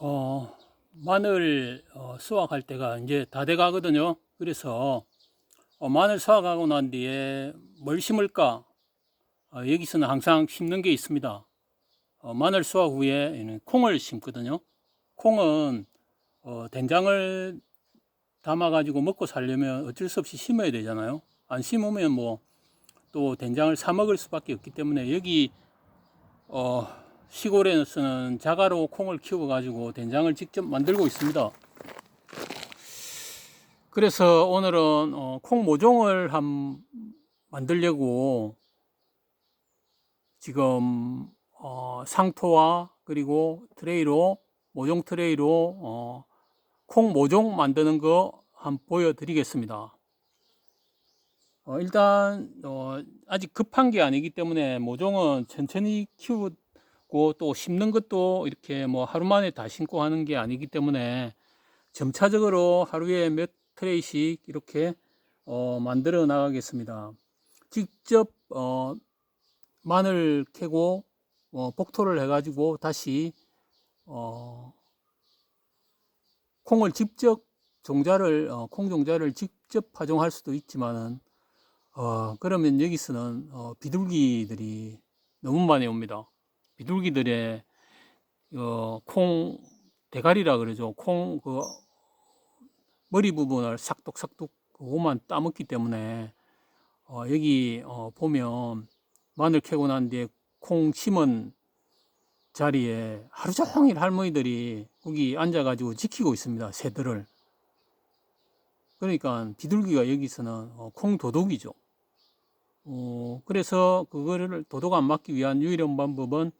어, 마늘 어, 수확할 때가 이제 다 돼 가거든요. 그래서 어, 마늘 수확하고 난 뒤에 뭘 심을까? 어, 여기서는 항상 심는 게 있습니다. 어, 마늘 수확 후에 콩을 심거든요. 콩은 어, 된장을 담아 가지고 먹고 살려면 어쩔 수 없이 심어야 되잖아요. 안 심으면 뭐 또 된장을 사 먹을 수밖에 없기 때문에 여기 어, 시골에서는 자가로 콩을 키워 가지고 된장을 직접 만들고 있습니다. 그래서 오늘은 어, 콩 모종을 한 만들려고 지금 어, 상토와 그리고 트레이로 모종 트레이로 어, 콩 모종 만드는 거 한번 보여드리겠습니다. 어, 일단 어, 아직 급한 게 아니기 때문에 모종은 천천히 키우 고 또 심는 것도 이렇게 뭐 하루 만에 다 심고 하는 게 아니기 때문에 점차적으로 하루에 몇 트레이씩 이렇게 어, 만들어 나가겠습니다. 직접 어, 마늘 캐고 어, 복토를 해가지고 다시 어, 콩을 직접 종자를 어, 콩 종자를 직접 파종할 수도 있지만은 어, 그러면 여기서는 어, 비둘기들이 너무 많이 옵니다. 비둘기들의 어, 콩 대가리라 그러죠. 콩 그 머리 부분을 삭둑삭둑 그거만 따먹기 때문에 어, 여기 어, 보면 마늘 캐고 난 뒤에 콩 심은 자리에 하루 종일 할머니들이 거기 앉아가지고 지키고 있습니다. 새들을. 그러니까 비둘기가 여기서는 어, 콩 도둑이죠. 어, 그래서 그거를 도둑 안 맞기 위한 유일한 방법은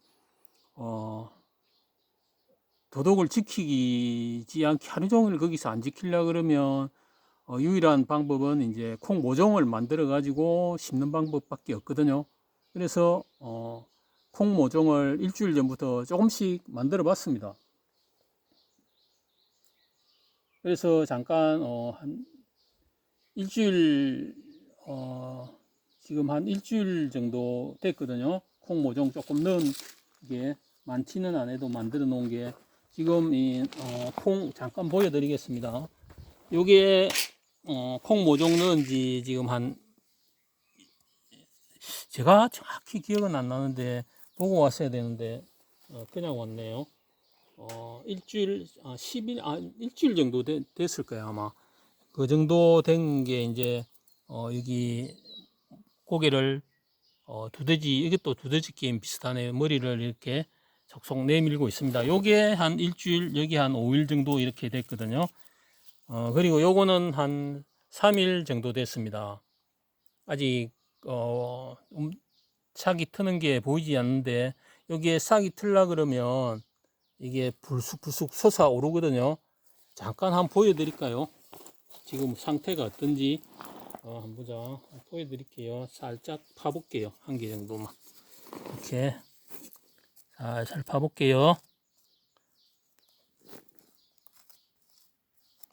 어, 도둑을 지키지 않게 하루 종일 거기서 안 지키려 그러면 어, 유일한 방법은 이제 콩 모종을 만들어 가지고 심는 방법밖에 없거든요. 그래서 어, 콩 모종을 일주일 전부터 조금씩 만들어 봤습니다. 그래서 잠깐 어, 한 일주일 어, 지금 한 일주일 정도 됐거든요. 콩 모종 조금 넣은 게 많지는 않아도 만들어 놓은 게 지금 이콩 잠깐 보여드리겠습니다. 요게 어, 콩 모종 넣은 지 지금 한 제가 정확히 기억은 안 나는데 보고 왔어야 되는데 어, 그냥 왔네요. 어, 일주일, 아, 10일, 아, 일주일 정도 되, 됐을 거예요, 아마. 그 정도 된 게 이제, 어, 여기 고개를, 어, 두더지, 이게 또 두더지 게임 비슷하네요. 머리를 이렇게 속속 내밀고 있습니다. 요게 한 일주일, 여기 한 5일 정도 이렇게 됐거든요. 어, 그리고 요거는 한 3일 정도 됐습니다. 아직, 어, 음, 싹이 트는 게 보이지 않는데, 여기에 싹이 틀라 그러면, 이게 불쑥불쑥 솟아오르거든요. 잠깐 한번 보여드릴까요? 지금 상태가 어떤지 어, 한번 보자. 보여드릴게요. 살짝 파볼게요. 한 개 정도만. 이렇게 살살 파볼게요.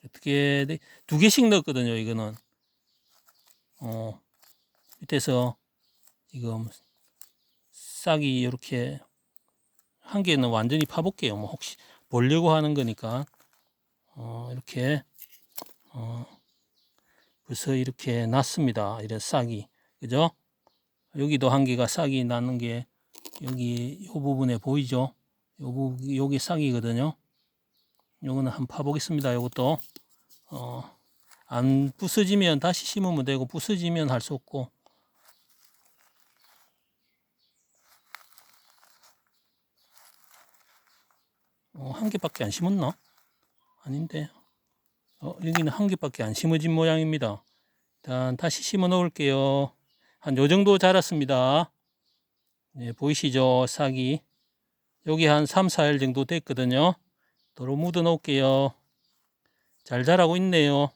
어떻게 돼? 두 개씩 넣었거든요. 이거는 어, 밑에서 지금 싹이 이렇게 한 개는 완전히 파볼게요. 뭐 혹시 보려고 하는 거니까 어, 이렇게 어, 벌써 이렇게 났습니다. 이런 싹이 그죠? 여기도 한 개가 싹이 나는 게 여기 이 부분에 보이죠? 요 부, 요게 싹이거든요. 요거는 한번 파보겠습니다. 요것도 어, 안 부서지면 다시 심으면 되고 부서지면 할 수 없고 어, 한 개밖에 안 심었나? 아닌데. 어, 여기는 한 개밖에 안 심어진 모양입니다. 일단 다시 심어 놓을게요. 한 요 정도 자랐습니다. 네, 보이시죠? 싹이. 여기 한 3, 4일 정도 됐거든요. 도로 묻어 놓을게요. 잘 자라고 있네요.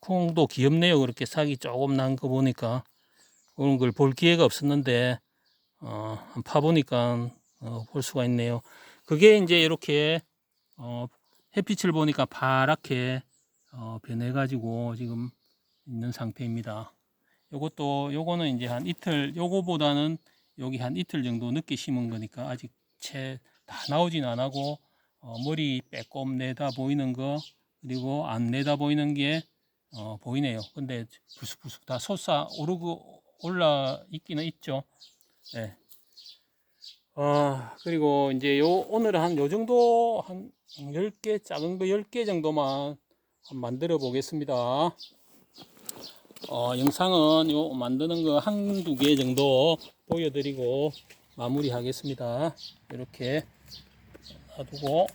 콩도 귀엽네요. 그렇게 싹이 조금 난 거 보니까. 그런 걸 볼 기회가 없었는데 어, 파보니까 어, 볼 수가 있네요. 그게 이제 이렇게 어, 햇빛을 보니까 파랗게 어, 변해가지고 지금 있는 상태입니다. 요것도 요거는 이제 한 이틀 요거보다는 여기 한 이틀 정도 늦게 심은 거니까 아직 채 다 나오진 안 하고 어, 머리 빼꼼 내다 보이는 거 그리고 안 내다 보이는 게 어, 보이네요. 근데 부스부스 다 솟아 오르고 올라 있기는 있죠. 네. 어, 그리고 이제 요 오늘은 한요 정도 한 10개 작은 거 10개 정도만 만들어 보겠습니다. 어, 영상은 요 만드는 거 한두 개 정도 보여드리고 마무리하겠습니다. 이렇게 놔두고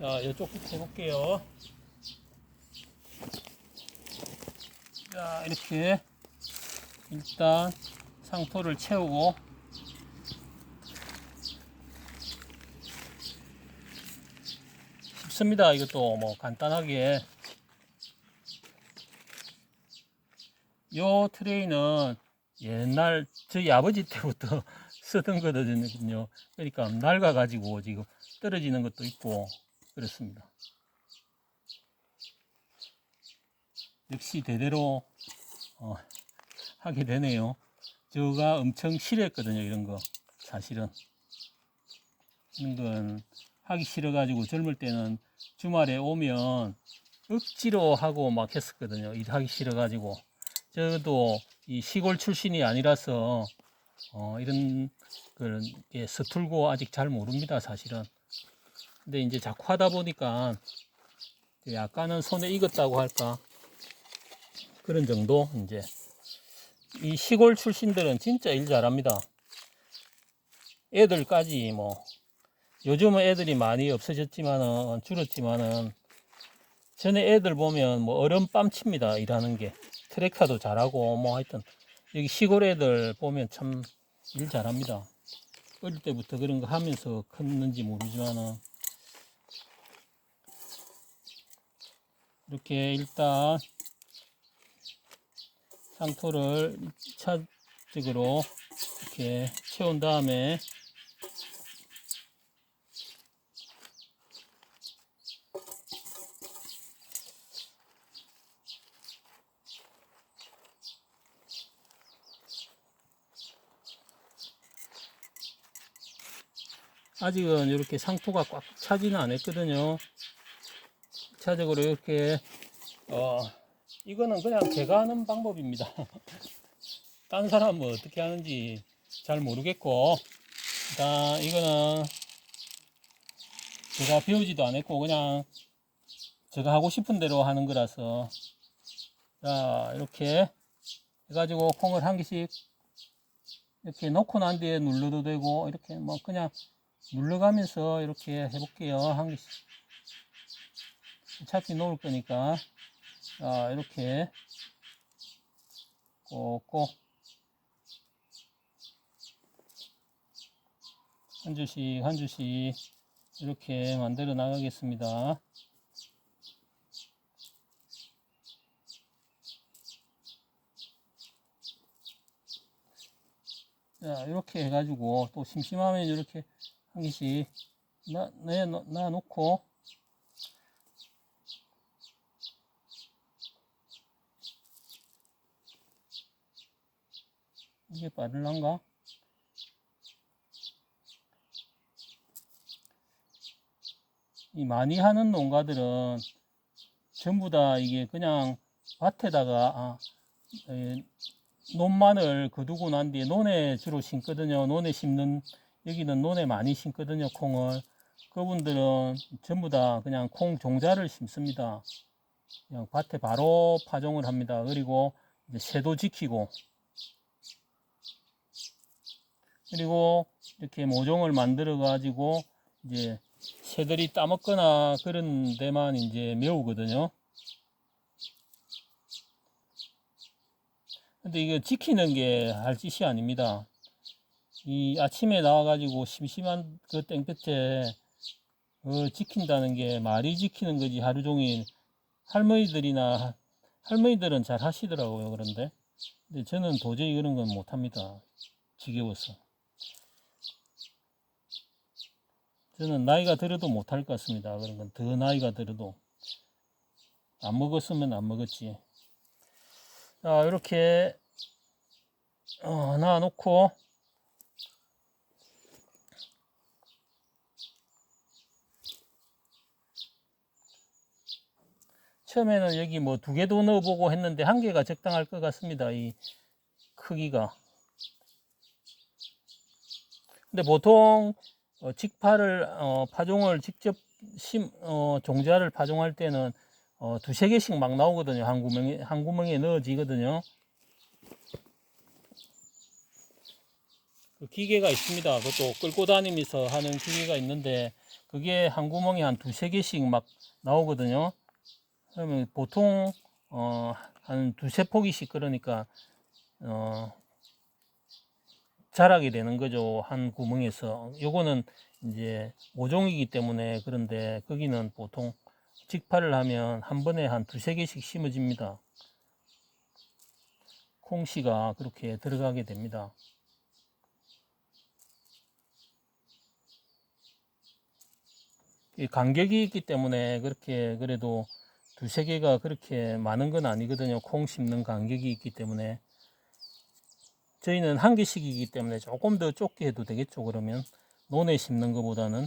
자, 이쪽부터 해볼게요. 자, 이렇게 일단 상토를 채우고 쉽습니다. 이것도 뭐 간단하게 요 트레이는 옛날 저희 아버지 때부터 쓰던 거거든요. 그러니까 낡아 가지고 지금 떨어지는 것도 있고 그렇습니다. 역시 대대로 어, 하게 되네요. 저가 엄청 싫어했거든요. 이런 거 사실은 이런 건 하기 싫어가지고 젊을 때는 주말에 오면 억지로 하고 막 했었거든요. 일하기 싫어가지고 저도 이 시골 출신이 아니라서 어, 이런 걸 이렇게 서툴고 아직 잘 모릅니다. 사실은. 근데 이제 자꾸 하다 보니까 약간은 손에 익었다고 할까 그런 정도 이제 이 시골 출신들은 진짜 일 잘합니다. 애들까지 뭐 요즘은 애들이 많이 없어졌지만은 줄었지만은 전에 애들 보면 뭐 어른 뺨칩니다 일하는 게. 트랙터도 잘하고 뭐 하여튼. 여기 시골 애들 보면 참 일 잘합니다. 어릴 때부터 그런 거 하면서 컸는지 모르지만은. 이렇게 일단 상토를 1차적으로 이렇게 채운 다음에 아직은 이렇게 상토가 꽉 차지는 않았거든요. 1차적으로 이렇게 어 이거는 그냥 제가 하는 방법입니다. 딴 사람은 어떻게 하는지 잘 모르겠고, 일단 이거는 제가 배우지도 않았고, 그냥 제가 하고 싶은 대로 하는 거라서, 자, 이렇게 해가지고 콩을 한 개씩 이렇게 놓고 난 뒤에 눌러도 되고, 이렇게 뭐 그냥 눌러가면서 이렇게 해볼게요. 한 개씩. 어차피 놓을 거니까. 자, 이렇게 꼭꼭 한 줄씩 한 줄씩 이렇게 만들어 나가겠습니다. 자, 이렇게 해가지고 또 심심하면 이렇게 한 개씩 놔, 내, 놔 놓고 이게 빠를란가? 이 많이 하는 농가들은 전부 다 이게 그냥 밭에다가 아, 에, 논만을 거두고 난 뒤에 논에 주로 심거든요. 논에 심는 여기는 논에 많이 심거든요. 콩을 그분들은 전부 다 그냥 콩 종자를 심습니다. 그냥 밭에 바로 파종을 합니다. 그리고 이제 새도 지키고 그리고 이렇게 모종을 만들어 가지고 이제 새들이 따먹거나 그런 데만 이제 메우거든요. 근데 이거 지키는 게 할 짓이 아닙니다. 이 아침에 나와가지고 심심한 그 땡볕에 어, 지킨다는 게 말이 지키는 거지. 하루 종일 할머니들이나 할머니들은 잘 하시더라고요 그런데. 근데 저는 도저히 그런 건 못합니다. 지겨워서. 저는 나이가 들어도 못할 것 같습니다. 그런 건 더 나이가 들어도. 안 먹었으면 안 먹었지. 자, 이렇게 어, 놔놓고 처음에는 여기 뭐 두 개도 넣어보고 했는데 한 개가 적당할 것 같습니다. 이 크기가. 근데 보통 어, 직파를 어, 파종을 직접 심 어, 종자를 파종할 때는 어, 두세 개씩 막 나오거든요. 한 구멍에 한 구멍에 넣어지거든요. 그 기계가 있습니다. 그것도 끌고 다니면서 하는 기계가 있는데 그게 한 구멍에 한 두세 개씩 막 나오거든요. 그러면 보통 어, 한 두세 포기씩 그러니까 어, 자라게 되는 거죠. 한 구멍에서. 요거는 이제 모종이기 때문에 그런데 거기는 보통 직파를 하면 한 번에 한 두세 개씩 심어집니다. 콩씨가 그렇게 들어가게 됩니다. 이 간격이 있기 때문에 그렇게 그래도 두세 개가 그렇게 많은 건 아니거든요. 콩 심는 간격이 있기 때문에. 저희는 한 개씩이기 때문에 조금 더 좁게 해도 되겠죠. 그러면 논에 심는 것보다는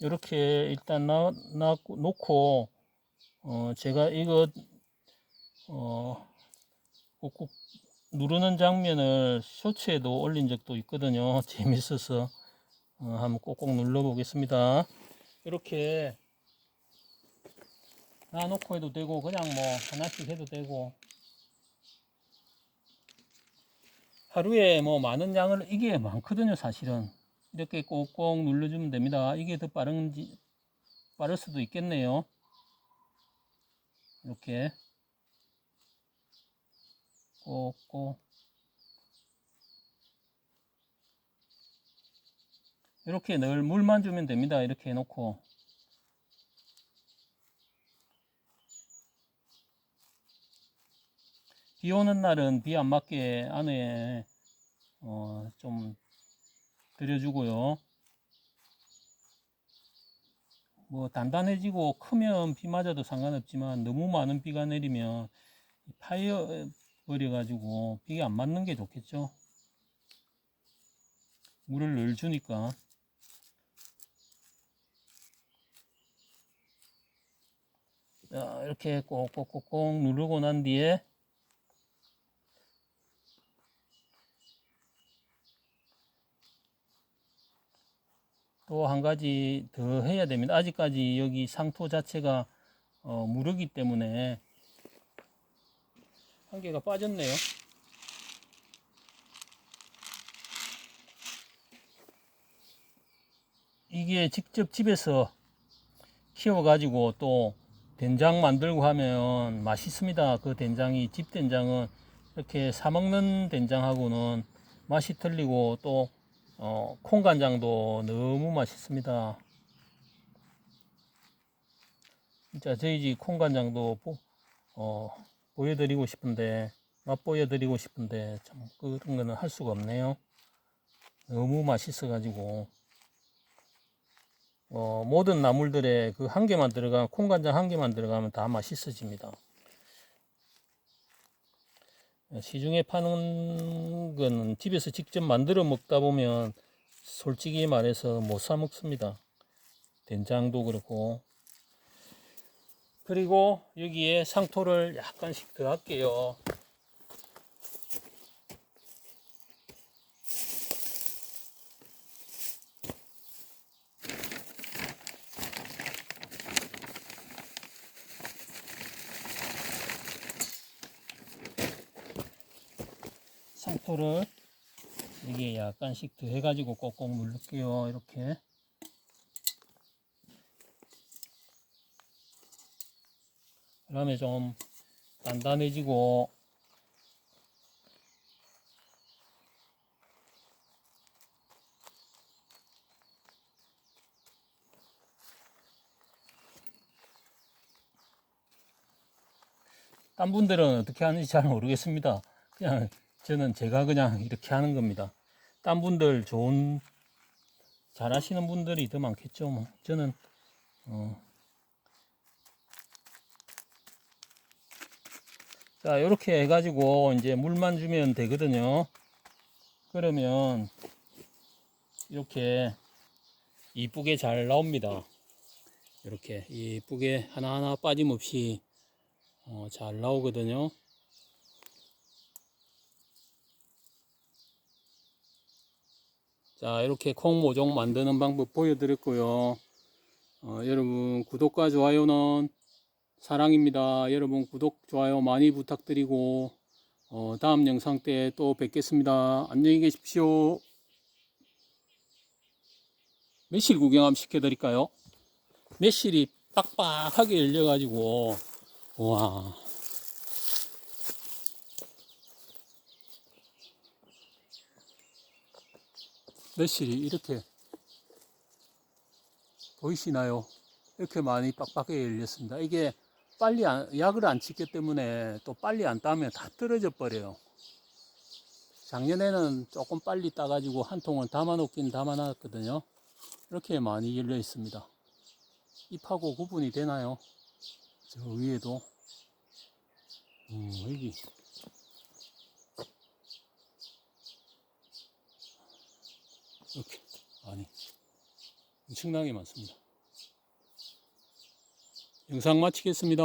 이렇게 일단 놓고 어 제가 이거 어 꾹꾹 누르는 장면을 쇼츠에도 올린 적도 있거든요. 재밌어서 어, 한번 꼭꼭 눌러 보겠습니다. 이렇게 놔놓고 해도 되고 그냥 뭐 하나씩 해도 되고 하루에 뭐 많은 양을 이게 많거든요 사실은 이렇게 꼭꼭 눌러주면 됩니다. 이게 더 빠른지 빠를 수도 있겠네요. 이렇게 꼭꼭 이렇게 늘 물만 주면 됩니다. 이렇게 해놓고 비 오는 날은 비 안 맞게 안에 어, 좀 들여주고요. 뭐 단단해지고 크면 비 맞아도 상관없지만 너무 많은 비가 내리면 파여 버려가지고 비가 안 맞는 게 좋겠죠. 물을 늘 주니까. 자, 이렇게 꼭꼭꼭꼭 누르고 난 뒤에 또 한 가지 더 해야 됩니다. 아직까지 여기 상토 자체가 어, 무르기 때문에 한 개가 빠졌네요. 이게 직접 집에서 키워가지고 또 된장 만들고 하면 맛있습니다. 그 된장이 집 된장은 이렇게 사 먹는 된장하고는 맛이 틀리고 또 어, 콩간장도 너무 맛있습니다. 진짜 저희 집 콩간장도 보, 어, 보여드리고 싶은데 맛보여드리고 싶은데 참 그런 거는 할 수가 없네요. 너무 맛있어 가지고 어, 모든 나물들에 그 한 개만 들어가 콩간장 한 개만 들어가면 다 맛있어집니다. 시중에 파는 거는 집에서 직접 만들어 먹다 보면 솔직히 말해서 못 사 먹습니다. 된장도 그렇고. 그리고 여기에 상토를 약간씩 더 할게요. 상토를 이게 약간씩 더 해가지고 꼭꼭 누를게요. 이렇게. 그다음에 좀 단단해지고 딴 분들은 어떻게 하는지 잘 모르겠습니다. 그냥 저는 제가 그냥 이렇게 하는 겁니다. 딴 분들 좋은 잘 하시는 분들이 더 많겠죠. 뭐 저는 어. 자 이렇게 해가지고 이제 물만 주면 되거든요. 그러면 이렇게 이쁘게 잘 나옵니다. 이렇게 이쁘게 하나하나 빠짐없이 어, 잘 나오거든요. 자 이렇게 콩 모종 만드는 방법 보여드렸고요. 어, 여러분 구독과 좋아요는 사랑입니다. 여러분 구독 좋아요 많이 부탁드리고 어, 다음 영상 때 또 뵙겠습니다. 안녕히 계십시오. 매실 구경 한번 시켜드릴까요? 매실이 빡빡하게 열려가지고 와 매실이 이렇게 보이시나요? 이렇게 많이 빡빡하게 열렸습니다. 이게 빨리 안, 약을 안 치기 때문에 또 빨리 안 따면 다 떨어져 버려요. 작년에는 조금 빨리 따가지고 한 통은 담아 놓긴 담아 놨거든요. 이렇게 많이 열려 있습니다. 잎하고 구분이 되나요? 저 위에도. 음, 여기. 이렇게 많이 엄청나게 많습니다. 영상 마치겠습니다.